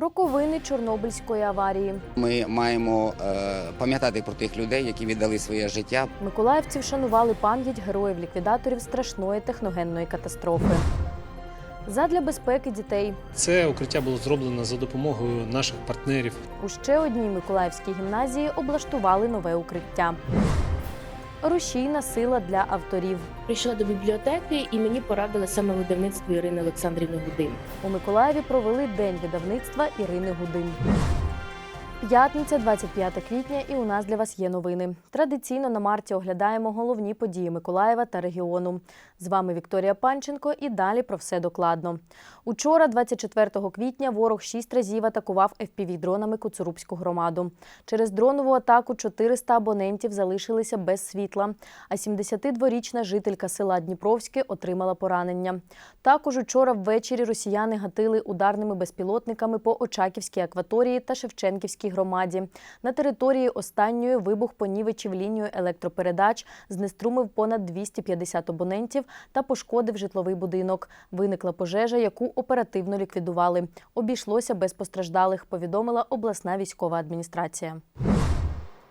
Роковини Чорнобильської аварії. Ми маємо е, пам'ятати про тих людей, які віддали своє життя. Миколаївці вшанували пам'ять героїв-ліквідаторів страшної техногенної катастрофи. Задля безпеки дітей Це укриття було зроблено за допомогою наших партнерів. у ще одній миколаївській гімназії облаштували нове укриття. Рушійна сила для авторів. Прийшла до бібліотеки і мені порадили саме видавництво Ірини Олександрівни Гудин. У Миколаєві провели День видавництва Ірини Гудин. П'ятниця, 25 квітня, і у нас для вас є новини. Традиційно на марті оглядаємо головні події Миколаєва та регіону. З вами Вікторія Панченко і далі про все докладно. Учора, 24 квітня, ворог шість разів атакував FPV-дронами Коцурубську громаду. Через дронову атаку 400 абонентів залишилися без світла, а 72-річна жителька села Дніпровське отримала поранення. Також учора ввечері росіяни гатили ударними безпілотниками по Очаківській акваторії та Шевченківській громаді. На території останньої вибух понівечив лінію електропередач, знеструмив понад 250 абонентів та пошкодив житловий будинок. Виникла пожежа, яку оперативно ліквідували. Обійшлося без постраждалих, повідомила обласна військова адміністрація.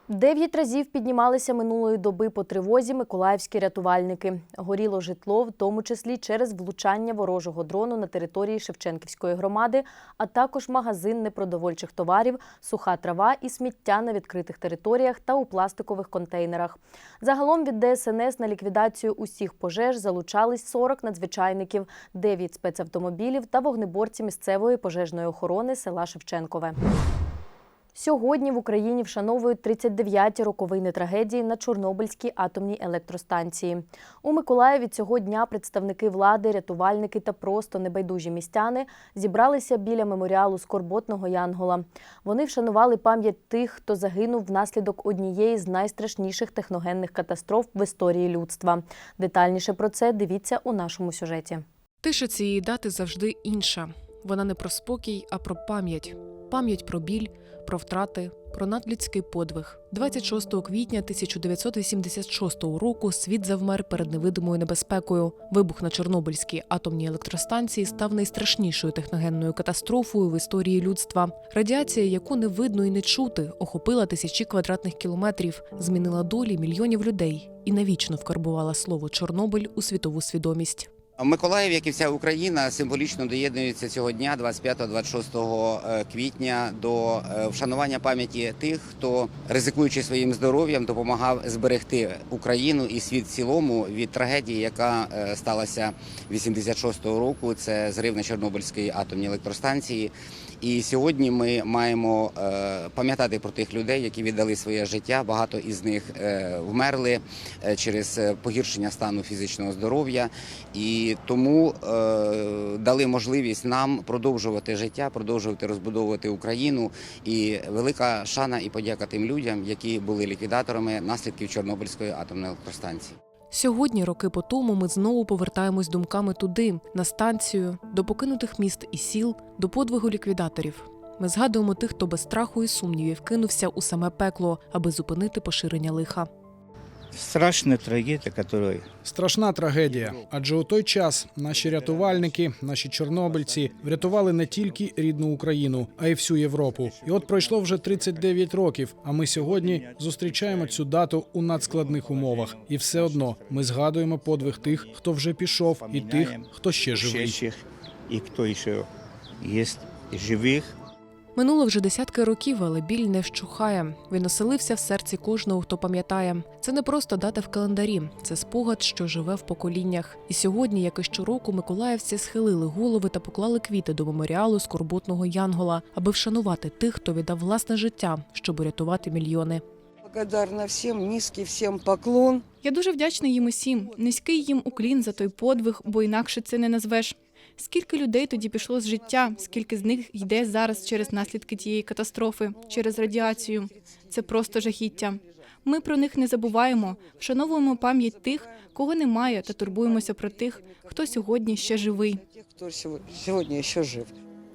Дев'ять разів піднімалися минулої доби по тривозі миколаївські рятувальники. Горіло житло, в тому числі через влучання ворожого дрону на території Шевченківської громади, а також магазин непродовольчих товарів, суха трава і сміття на відкритих територіях та у пластикових контейнерах. Загалом від ДСНС на ліквідацію усіх пожеж залучались 40 надзвичайників, 9 спецавтомобілів та вогнеборці місцевої пожежної охорони села Шевченкове. Сьогодні в Україні вшановують 39-ті роковини трагедії на Чорнобильській атомній електростанції. У Миколаєві цього дня представники влади, рятувальники та просто небайдужі містяни зібралися біля меморіалу скорботного Янгола. Вони вшанували пам'ять тих, хто загинув внаслідок однієї з найстрашніших техногенних катастроф в історії людства. Детальніше про це дивіться у нашому сюжеті. Тиша цієї дати завжди інша. Вона не про спокій, а про пам'ять. Пам'ять про біль, про втрати, про надлюдський подвиг. 26 квітня 1986 року світ завмер перед невидимою небезпекою. Вибух на Чорнобильській атомній електростанції став найстрашнішою техногенною катастрофою в історії людства. Радіація, яку не видно і не чути, охопила тисячі квадратних кілометрів, змінила долі мільйонів людей і навічно вкарбувала слово Чорнобиль у світову свідомість. Миколаїв, як і вся Україна, символічно доєднується цього дня, 25-26 квітня, до е, вшанування пам'яті тих, хто ризикуючи своїм здоров'ям, допомагав зберегти Україну і світ в цілому від трагедії, яка е, сталася 86-го року. Це зрив на Чорнобильській атомній електростанції. І сьогодні ми маємо е, пам'ятати про тих людей, які віддали своє життя. Багато із них е, вмерли е, через погіршення стану фізичного здоров'я, і тому дали можливість нам продовжувати життя, продовжувати розбудовувати Україну. І велика шана і подяка тим людям, які були ліквідаторами наслідків Чорнобильської атомної електростанції. Сьогодні, роки по тому, ми знову повертаємось думками туди, на станцію, до покинутих міст і сіл, до подвигу ліквідаторів. Ми згадуємо тих, хто без страху і сумнівів кинувся у саме пекло, аби зупинити поширення лиха. Страшная трагедия, которая Страшна трагедія, адже у той час наші рятувальники, наші чорнобильці врятували не тільки рідну Україну, а й всю Європу. І от пройшло вже 39 років. А ми сьогодні зустрічаємо цю дату у надскладних умовах. І все одно ми згадуємо подвиг тих, хто вже пішов, і тих, хто ще живий. и кто еще есть живых. Минуло вже десятки років, але біль не вщухає. Він оселився в серці кожного, хто пам'ятає. Це не просто дата в календарі, це спогад, що живе в поколіннях. І сьогодні, як і щороку, миколаївці схилили голови та поклали квіти до меморіалу скорботного Янгола, аби вшанувати тих, хто віддав власне життя, щоб урятувати мільйони. Благодарна всем, низкий всем поклон. Я дуже вдячна їм усім. Низький їм уклін за той подвиг, бо інакше це не назвеш. Скільки людей тоді пішло з життя, скільки з них йде зараз через наслідки тієї катастрофи, через радіацію. Це просто жахіття. Ми про них не забуваємо, вшановуємо пам'ять тих, кого немає, та турбуємося про тих, хто сьогодні ще живий. Кто сего- сегодня жив.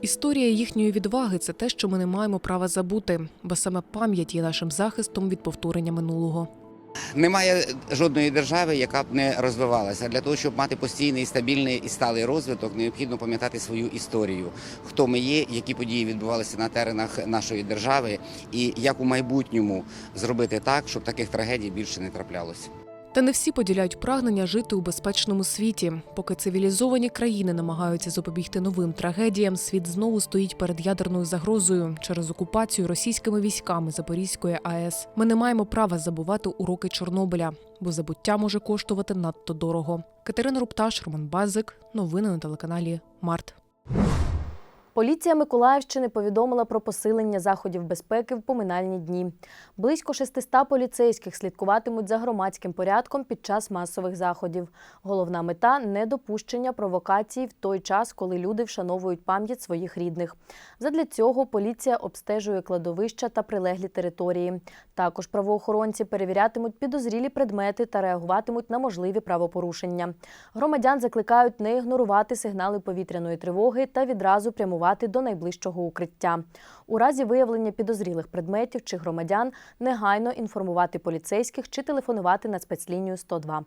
Історія їхньої відваги це те, що ми не маємо права забути, бо саме пам'ять є нашим захистом від повторення минулого. Немає жодної держави, яка б не розвивалася. Для того, щоб мати постійний, стабільний і сталий розвиток, необхідно пам'ятати свою історію, хто ми є, які події відбувалися на теренах нашої держави, і як у майбутньому зробити так, щоб таких трагедій більше не траплялося. Та не всі поділяють прагнення жити у безпечному світі. Поки цивілізовані країни намагаються запобігти новим трагедіям, світ знову стоїть перед ядерною загрозою через окупацію російськими військами Запорізької АЕС. Ми не маємо права забувати уроки Чорнобиля, бо забуття може коштувати надто дорого. Катерина Рупташ, Роман Базик. Новини на телеканалі Март. Поліція Миколаївщини повідомила про посилення заходів безпеки в поминальні дні. Близько 600 поліцейських слідкуватимуть за громадським порядком під час масових заходів. Головна мета недопущення провокацій в той час, коли люди вшановують пам'ять своїх рідних. Задля цього поліція обстежує кладовища та прилеглі території. Також правоохоронці перевірятимуть підозрілі предмети та реагуватимуть на можливі правопорушення. Громадян закликають не ігнорувати сигнали повітряної тривоги та відразу прямувати до найближчого укриття. У разі виявлення підозрілих предметів чи громадян негайно інформувати поліцейських чи телефонувати на спецлінію 102.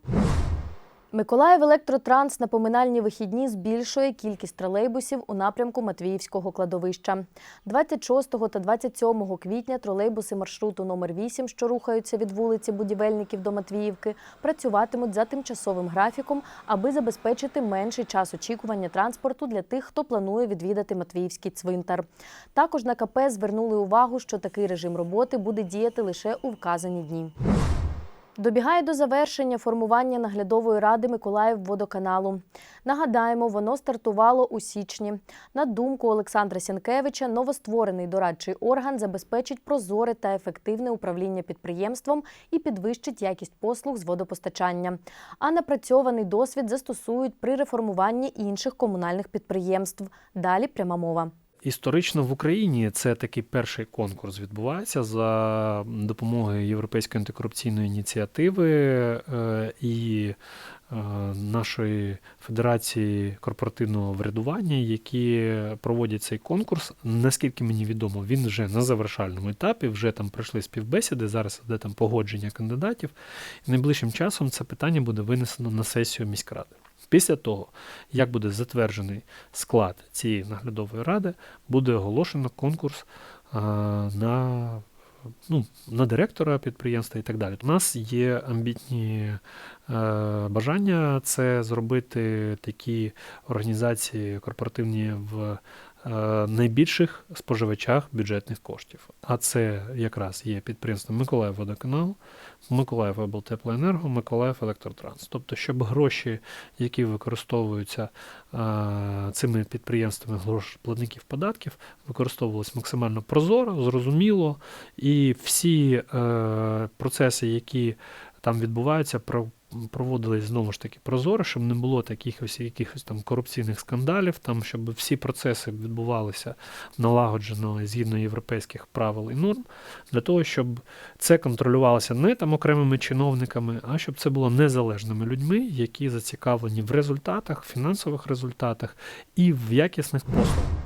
Миколаїв Електротранс на поминальні вихідні збільшує кількість тролейбусів у напрямку Матвіївського кладовища. 26 та 27 квітня тролейбуси маршруту номер 8, що рухаються від вулиці Будівельників до Матвіївки, працюватимуть за тимчасовим графіком, аби забезпечити менший час очікування транспорту для тих, хто планує відвідати Матвіївський цвинтар. Також на КП звернули увагу, що такий режим роботи буде діяти лише у вказані дні. Добігає до завершення формування наглядової ради Миколаївводоканалу. Нагадаємо, воно стартувало у січні. На думку Олександра Сянкевича, новостворений дорадчий орган забезпечить прозоре та ефективне управління підприємством і підвищить якість послуг з водопостачання. А напрацьований досвід застосують при реформуванні інших комунальних підприємств. Далі пряма мова. Історично в Україні це такий перший конкурс відбувається за допомогою Європейської антикорупційної ініціативи е, і е, нашої Федерації корпоративного врядування, які проводять цей конкурс. Наскільки мені відомо, він вже на завершальному етапі, вже там пройшли співбесіди, зараз іде там погодження кандидатів. І найближчим часом це питання буде винесено на сесію міськради. Після того, як буде затверджений склад цієї наглядової ради, буде оголошено конкурс а, на, ну, на директора підприємства і так далі. У нас є амбітні е, бажання це зробити такі організації корпоративні в найбільших споживачах бюджетних коштів. А це якраз є підприємство Миколаївводоканал, Миколаїв облтеплоенерго, Миколаїв Електротранс. Тобто, щоб гроші, які використовуються цими підприємствами гроші платників податків, використовувалися максимально прозоро, зрозуміло, і всі е, процеси, які там відбуваються, проводились знову ж таки прозоро, щоб не було таких ось якихось там корупційних скандалів, там щоб всі процеси відбувалися налагоджено згідно європейських правил і норм, для того, щоб це контролювалося не там окремими чиновниками, а щоб це було незалежними людьми, які зацікавлені в результатах, фінансових результатах і в якісних послугах.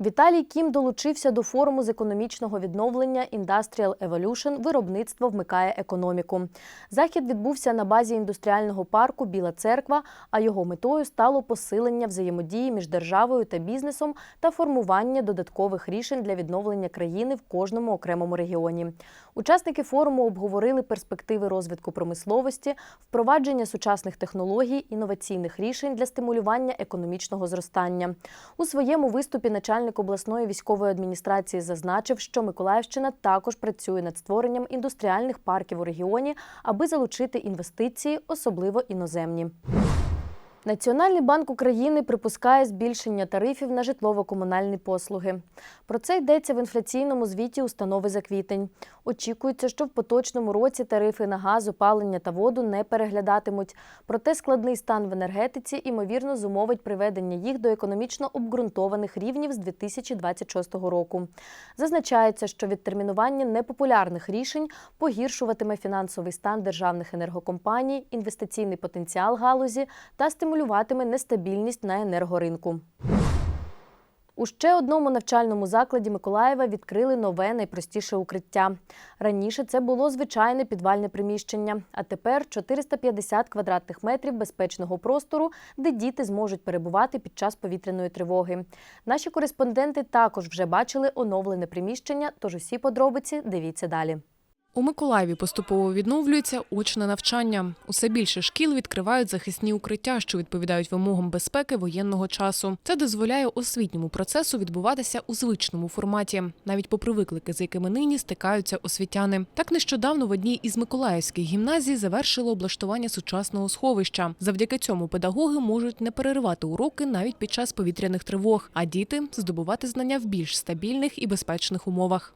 Віталій Кім долучився до форуму з економічного відновлення Industrial Evolution Виробництво вмикає економіку. Захід відбувся на базі індустріального парку Біла Церква, а його метою стало посилення взаємодії між державою та бізнесом та формування додаткових рішень для відновлення країни в кожному окремому регіоні. Учасники форуму обговорили перспективи розвитку промисловості, впровадження сучасних технологій, інноваційних рішень для стимулювання економічного зростання. У своєму виступі начальник обласної військової адміністрації зазначив, що Миколаївщина також працює над створенням індустріальних парків у регіоні, аби залучити інвестиції, особливо іноземні. Національний банк України припускає збільшення тарифів на житлово-комунальні послуги. Про це йдеться в інфляційному звіті установи за квітень. Очікується, що в поточному році тарифи на газ, опалення та воду не переглядатимуть. Проте складний стан в енергетиці ймовірно зумовить приведення їх до економічно обґрунтованих рівнів з 2026 року. Зазначається, що відтермінування непопулярних рішень погіршуватиме фінансовий стан державних енергокомпаній, інвестиційний потенціал галузі та стимулюватиме нестабільність на енергоринку. У ще одному навчальному закладі Миколаєва відкрили нове найпростіше укриття. Раніше це було звичайне підвальне приміщення, а тепер 450 квадратних метрів безпечного простору, де діти зможуть перебувати під час повітряної тривоги. Наші кореспонденти також вже бачили оновлене приміщення, тож усі подробиці дивіться далі. У Миколаєві поступово відновлюється очне навчання. Усе більше шкіл відкривають захисні укриття, що відповідають вимогам безпеки воєнного часу. Це дозволяє освітньому процесу відбуватися у звичному форматі, навіть попри виклики, з якими нині стикаються освітяни. Так нещодавно в одній із миколаївських гімназій завершили облаштування сучасного сховища. Завдяки цьому педагоги можуть не переривати уроки навіть під час повітряних тривог, а діти здобувати знання в більш стабільних і безпечних умовах.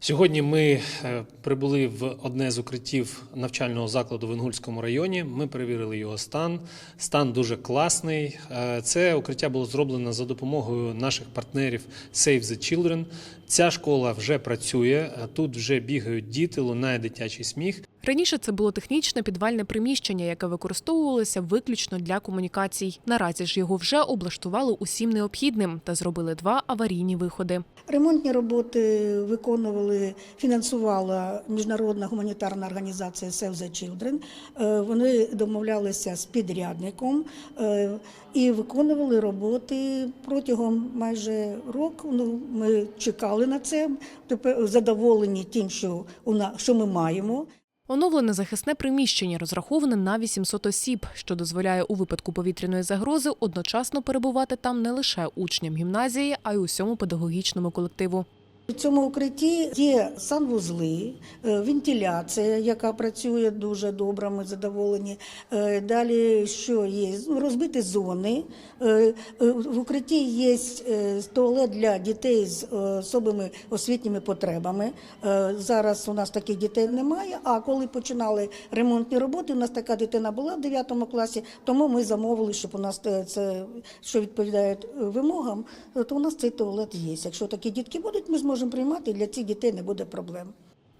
Сьогодні ми е, прибули в одне з укриттів навчального закладу в Інгульському районі. Ми перевірили його стан. Стан дуже класний. Е, Це укриття було зроблено за допомогою наших партнерів Save the Children. Ця школа вже працює. е, Тут вже бігають діти, лунає дитячий сміх. Раніше це було технічне підвальне приміщення, яке використовувалося виключно для комунікацій. Наразі ж його вже облаштували усім необхідним та зробили два аварійні виходи. Ремонтні роботи виконували, фінансувала міжнародна гуманітарна організація Save the Children. Е, Вони домовлялися з підрядником е, і виконували роботи протягом майже року. Ну, ми чекали на це. Тепер задоволені тим, що у нас що ми маємо. Оновлене захисне приміщення розраховане на 800 осіб, що дозволяє у випадку повітряної загрози одночасно перебувати там не лише учням гімназії, а й усьому педагогічному колективу. У цьому укритті є санвузли, е, вентиляція, яка працює дуже добре, ми задоволені. Е, Далі що є? Розбиті зони. Е, В укритті є туалет для дітей з особими освітніми потребами. Зараз у нас таких дітей немає. А коли починали ремонтні роботи, у нас така дитина була в 9 класі, тому ми замовили, щоб у нас це що відповідає вимогам, то у нас цей туалет є. Якщо такі дітки будуть, ми зможемо приймати, для цих дітей не буде проблем.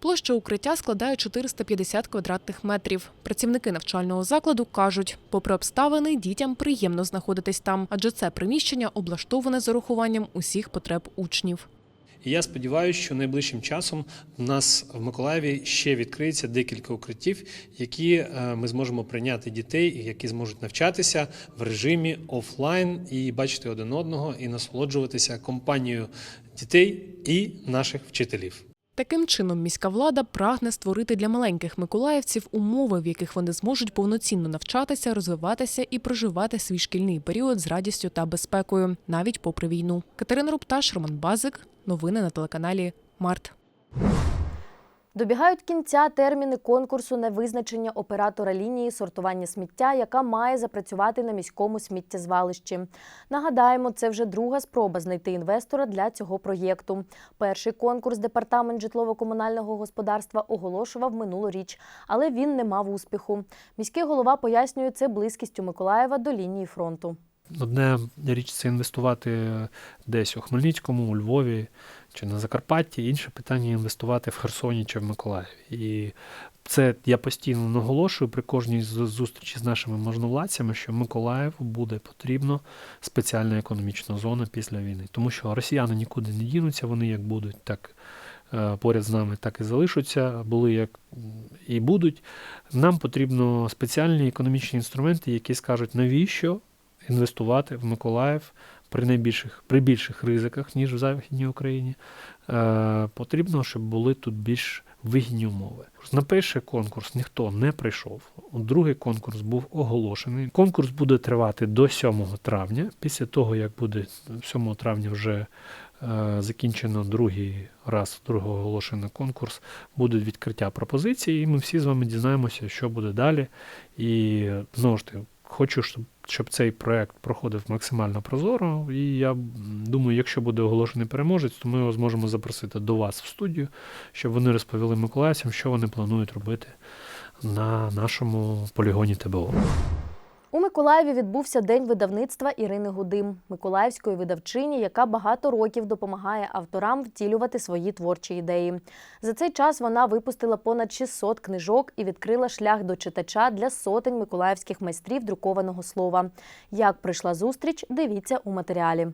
Площа укриття складає 450 квадратних метрів. Працівники навчального закладу кажуть, попри обставини, дітям приємно знаходитись там, адже це приміщення облаштоване з урахуванням усіх потреб учнів. І я сподіваюся, що найближчим часом в нас в Миколаєві ще відкриється декілька укриттів, які е, ми зможемо прийняти дітей, які зможуть навчатися в режимі офлайн і бачити один одного, і насолоджуватися компанією дітей і наших вчителів. Таким чином, міська влада прагне створити для маленьких миколаївців умови, в яких вони зможуть повноцінно навчатися, розвиватися і проживати свій шкільний період з радістю та безпекою, навіть попри війну. Катерина Рупташ, Роман Базик. Новини на телеканалі Март. Добігають кінця терміни конкурсу на визначення оператора лінії сортування сміття, яка має запрацювати на міському сміттєзвалищі. Нагадаємо, це вже друга спроба знайти інвестора для цього проєкту. Перший конкурс департамент житлово-комунального господарства оголошував минулоріч, але він не мав успіху. Міський голова пояснює це близькістю Миколаєва до лінії фронту. Одне річ це інвестувати десь у Хмельницькому, у Львові чи на Закарпатті. Інше питання інвестувати в Херсоні чи в Миколаєві. І це я постійно наголошую при кожній зустрічі з нашими можновладцями, що Миколаєву буде потрібно спеціальна економічна зона після війни. Тому що росіяни нікуди не дінуться, вони як будуть, так е, поряд з нами, так і залишаться, були як і будуть. Нам потрібно спеціальні економічні інструменти, які скажуть, навіщо інвестувати в Миколаїв при найбільших при більших ризиках, ніж в Західній Україні. Е, потрібно, щоб були тут більш вигідні умови. На перший конкурс ніхто не прийшов. Другий конкурс був оголошений. Конкурс буде тривати до 7 травня. Після того, як буде 7 травня вже е, закінчено другий раз, другий оголошений конкурс, буде відкриття пропозицій, і ми всі з вами дізнаємося, що буде далі. І знову ж таки, хочу, щоб щоб цей проект проходив максимально прозоро. І я думаю, якщо буде оголошений переможець, то ми його зможемо запросити до вас в студію, щоб вони розповіли миколаївцям, що вони планують робити на нашому полігоні ТБО. Миколаєві відбувся день видавництва Ірини Гудим, миколаївської видавчині, яка багато років допомагає авторам втілювати свої творчі ідеї. За цей час вона випустила понад 600 книжок і відкрила шлях до читача для сотень миколаївських майстрів друкованого слова. Як прийшла зустріч, дивіться у матеріалі.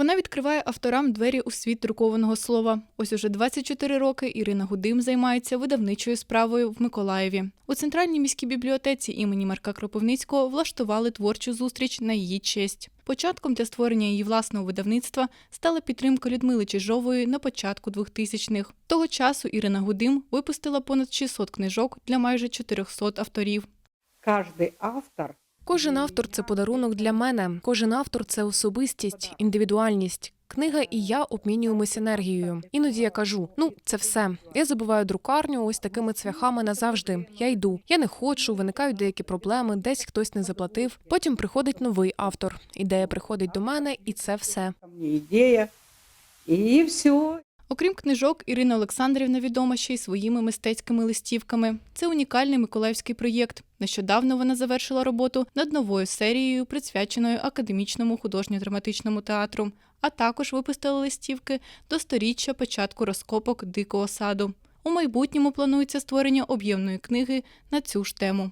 Вона відкриває авторам двері у світ друкованого слова. Ось уже 24 роки Ірина Гудим займається видавничою справою в Миколаєві. У центральній міській бібліотеці імені Марка Кропивницького влаштували творчу зустріч на її честь. Початком для створення її власного видавництва стала підтримка Людмили Чижової на початку 2000-х. Того часу Ірина Гудим випустила понад 600 книжок для майже 400 авторів. Каждый автор Кожен автор це подарунок для мене. Кожен автор це особистість, індивідуальність. Книга і я обмінюємося енергією. Іноді я кажу: ну це все. Я забуваю друкарню ось такими цвяхами назавжди. Я йду. Я не хочу, виникають деякі проблеми, десь хтось не заплатив. Потім приходить новий автор. Ідея приходить до мене, і це все. идея, и все. Окрім книжок, Ірина Олександрівна відома ще й своїми мистецькими листівками. Це унікальний миколаївський проєкт. Нещодавно вона завершила роботу над новою серією, присвяченою академічному художньо-драматичному театру, а також випустила листівки до сторіччя початку розкопок дикого саду. У майбутньому планується створення об'ємної книги на цю ж тему.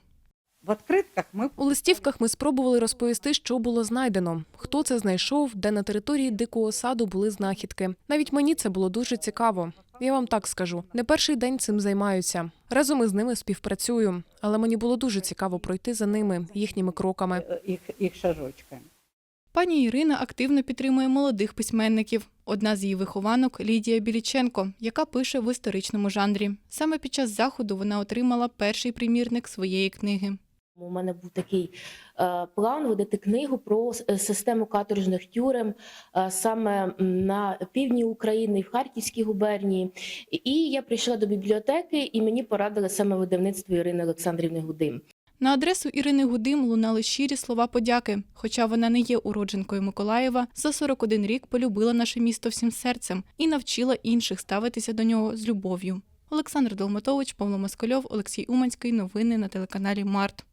В открытках мы У листівках ми спробували розповісти, що було знайдено, хто це знайшов, де на території дикого саду були знахідки. Навіть мені це було дуже цікаво. Я вам так скажу, не перший день цим займаюся. Разом із ними співпрацюю, але мені було дуже цікаво пройти за ними, їхніми кроками. э, их, их шажочками. Пані Ірина активно підтримує молодих письменників. Одна з її вихованок Лідія Біліченко, яка пише в історичному жанрі. Саме під час заходу вона отримала перший примірник своєї книги. У мене був такий е, план видати книгу про е, систему каторжних тюрем е, саме на півдні України, в Харківській губернії. І я прийшла до бібліотеки, і мені порадили саме видавництво Ірини Олександрівни Гудим. На адресу Ірини Гудим лунали щирі слова подяки. Хоча вона не є уродженкою Миколаєва, за 41 рік полюбила наше місто всім серцем і навчила інших ставитися до нього з любов'ю. Олександр Долматович, Павло Москальов, Олексій Уманський. Новини на телеканалі Март.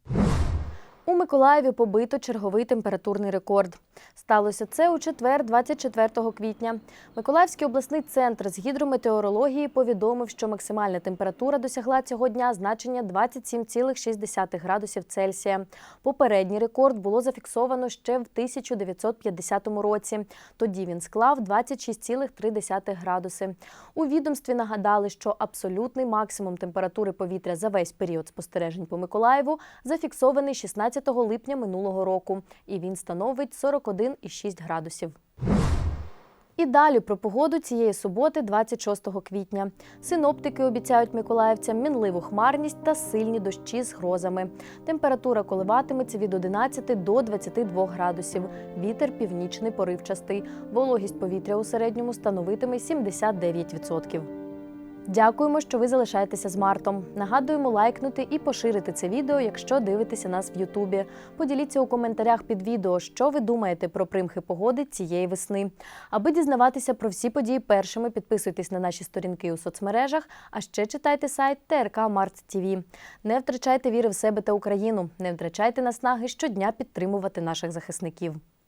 У Миколаєві побито черговий температурний рекорд. Сталося це у четвер, 24 квітня. Миколаївський обласний центр з гідрометеорології повідомив, що максимальна температура досягла цього дня значення 27,6 градусів Цельсія. Попередній рекорд було зафіксовано ще в 1950 році. Тоді він склав 26,3 градуси. У відомстві нагадали, що абсолютний максимум температури повітря за весь період спостережень по Миколаєву зафіксований 16 липня минулого року, і він становить 41,6 градусів. І далі про погоду цієї суботи, 26 квітня. Синоптики обіцяють миколаївцям мінливу хмарність та сильні дощі з грозами. Температура коливатиметься від 11 до 22 градусів. Вітер північний поривчастий. Вологість повітря у середньому становитиме 79%. Дякуємо, що ви залишаєтеся з Мартом. Нагадуємо лайкнути і поширити це відео, якщо дивитеся нас в Ютубі. Поділіться у коментарях під відео, що ви думаєте про примхи погоди цієї весни. Аби дізнаватися про всі події першими, підписуйтесь на наші сторінки у соцмережах, а ще читайте сайт ТРК Март ТВ. Не втрачайте віри в себе та Україну, не втрачайте наснаги щодня підтримувати наших захисників.